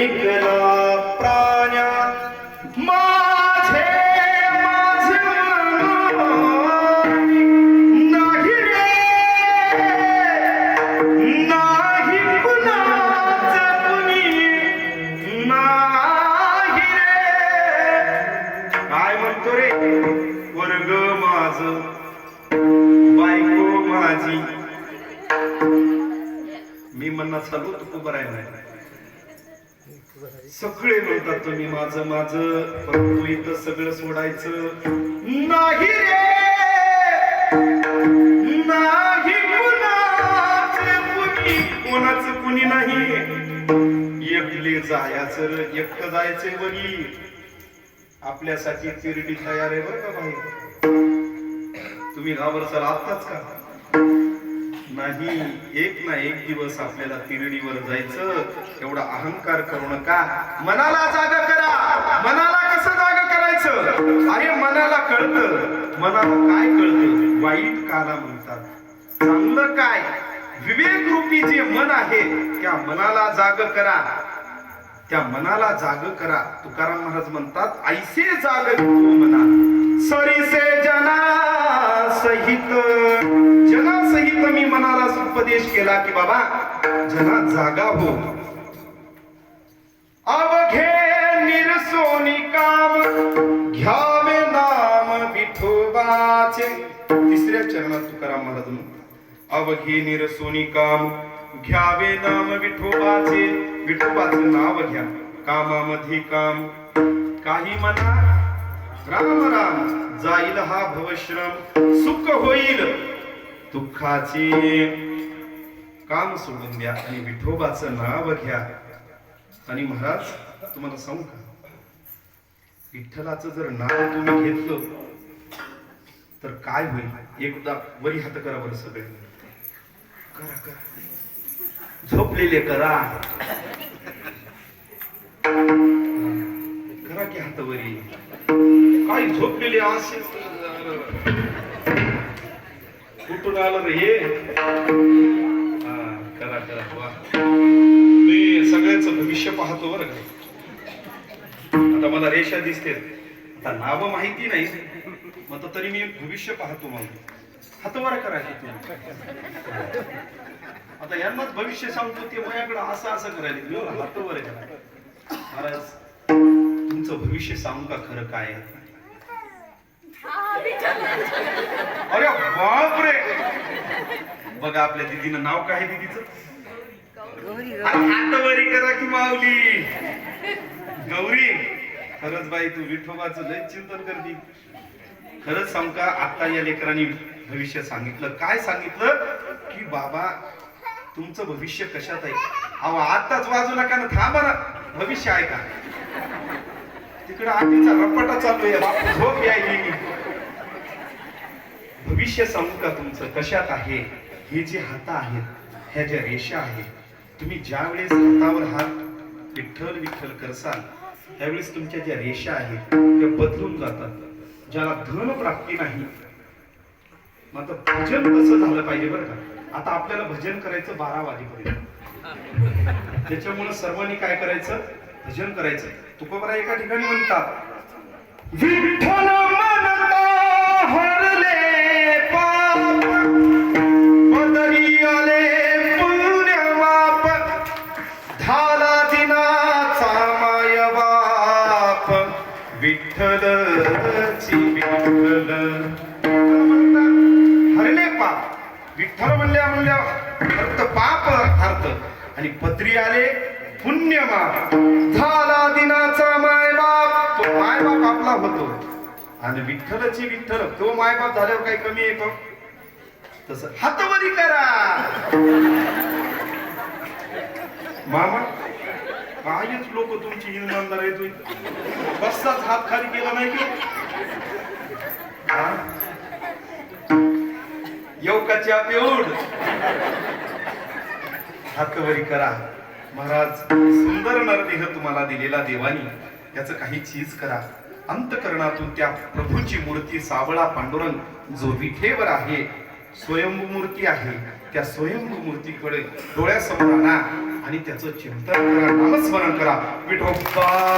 एकला मी म्हणणार चालू तू उभं राहिलाय सगळे म्हणतात तुम्ही माझं माझं. परंतु इथं सगळं सोडायचं नाही रे. नाही कुणी कोणाचं कुणी नाही. एकले जायचं एकटं जायचंय बरी आपल्यासाठी तिरडी तयार आहे बरं का भाई तुम्ही घाबरचाल आत्ताच का? नाही एक ना एक दिवस आपल्याला तिरडीवर जायचं एवढा अहंकार करू नका. मनाला जाग करा. मनाला कसं जाग करायचं? अरे मनाला कळतं. मनाला काय कळत? वाईट काला म्हणतात. चांगलं काय? विवेक रूपी जे मन आहे त्या मनाला जाग करा. त्या मनाला जाग करा. तुकाराम महाराज म्हणतात ऐसे जाग मना. सरीसे जना सहित उपदेश केला की बाबा जना जागा हो. अवघे निरसोनी काम घ्यावे नाम विठोबाचे. तिसऱ्या चरणात तुकाराम महाराज म्हणतात अवघे निरसोनी काम घ्यावे नाम विठोबाचे. विठोबाचे नाव घ्या कामामध्ये काम. काही मना राम राम जाईल हा भवश्रम. सुख होईल दुःखाचे. काम सोडून द्या आणि विठोबाचं नाव घ्या. आणि महाराज तुम्हाला सांगू का? विठ्ठलाचं जर नाव तुम्ही घेतलं तर काय होईल? एकदा वरी हात करा बरं सगळे. करा करा. झोपलेले करा. करा की हात वरी. काय झोपलेले असे? कुठून आलं रे हे? वा मी सगळ्यांचं भविष्य पाहतो बरं का. आता मला रेषा दिसते. आता नाव माहिती नाही मग तरी मी भविष्य पाहतो मग. हातवार करायचे आता यांनाच भविष्य सांगतो ते माझ्याकडे असं असं करायला म्हणलं, हातवर करा महाराज तुमचं भविष्य सांगू का खरं काय? अरे बापरे! बघा आपल्या दीदीनं नाव काय आहे दीदीचं? हातवरी करा की माऊली. गौरी खरंच बाई तू विठोबाचं लय चिंतन करती. खरंच सांग का आता या लेकरांनी भविष्य सांगितलं. काय सांगितलं? की बाबा तुमचं भविष्य कशात आहे? अहो आताच वाजू नका ना थांबा ना. भविष्य आहे का? तिकडं आधीचा रपाटा चालू आहे बाप झोप यायली भविष्य सांगू का तुमचं? कशात आहे? हे जे हात आहेत ह्या ज्या रेषा आहेत तुम्ही ज्या वेळेस हातावर हात विठ्ठल विठ्ठल करसाल त्यावेळेस तुमच्या ज्या रेषा आहेत त्या बदलून जातात ज्याला धन प्राप्ती नाही मात्र भजन कसं झालं पाहिजे बरं का? आता आपल्याला भजन करायचं बारा वाजेपर्यंत. त्याच्यामुळे सर्वांनी काय करायचं? भजन करायचं. तुकोबरा एका ठिकाणी म्हणतात विठ्ठल म्हणता हरले हरले पाप. विठ्ठल म्हणल्या म्हणल्या अर्थ पाप हरत. आणि पत्री आले पुण्य माप झाला दिनाचा मायबाप. तो मायबाप आपला होतो. आणि विठ्ठलची विठ्ठल तो मायबाप झाल्यावर काही कमी आहे का तस हातवरी करा. मामा काहीच लोक तुमची इमानदार येतोय बसचाच हात खाली केला नाही की? येऊ का पिऊन? हातवरी करा. महाराज सुंदर नरदेह तुम्हाला दिलेला देवानी याच काही चीज करा. अंतकरणातून त्या प्रभूची मूर्ती सावळा पांडुरंग जो विठेवर आहे. स्वयंभू मूर्ती आहे. त्या स्वयंभू मूर्तीकडे डोळ्यासमोर आणा आणि त्याचं चिंतन करा नामस्मरण करा. विठोबा!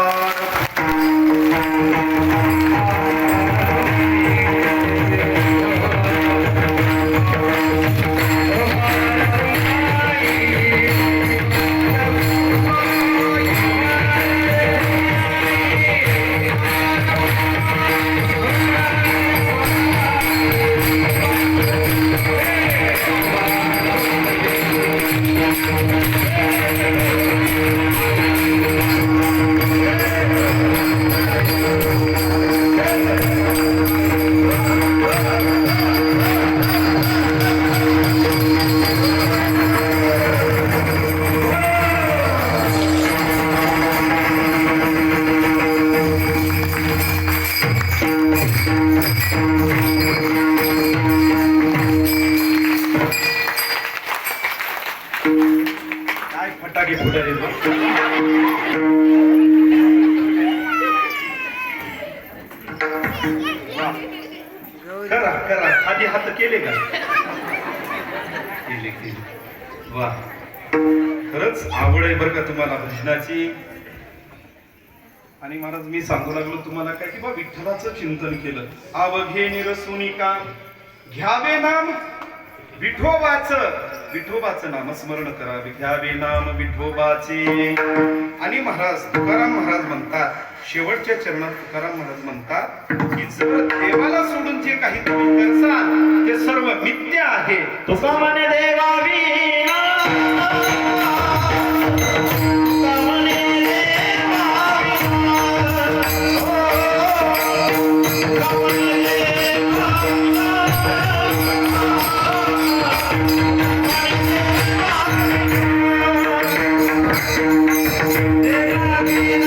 काय फटाके फुटाले करा करा। आधी हात केले का? केले केले. वा. खरंच आवड आहे बरं का तुम्हाला भजनाची आणि महाराज मी सांगू लागलो तुम्हाला काय की बा विठ्ठलाचं चिंतन केलं. आवघे निरसुनी का? घ्यावे नाम विठोबाच. विठोबाचं नामस्मरण करावे. घ्यावे नाम विठोबाचे. आणि महाराज तुकाराम महाराज म्हणतात शेवटच्या चरणात तुकाराम महाराज म्हणतात की जर देवाला सोडून जे काही तुम्ही करसाल ते सर्व मिथ्या आहे. तुका म्हणे देवावी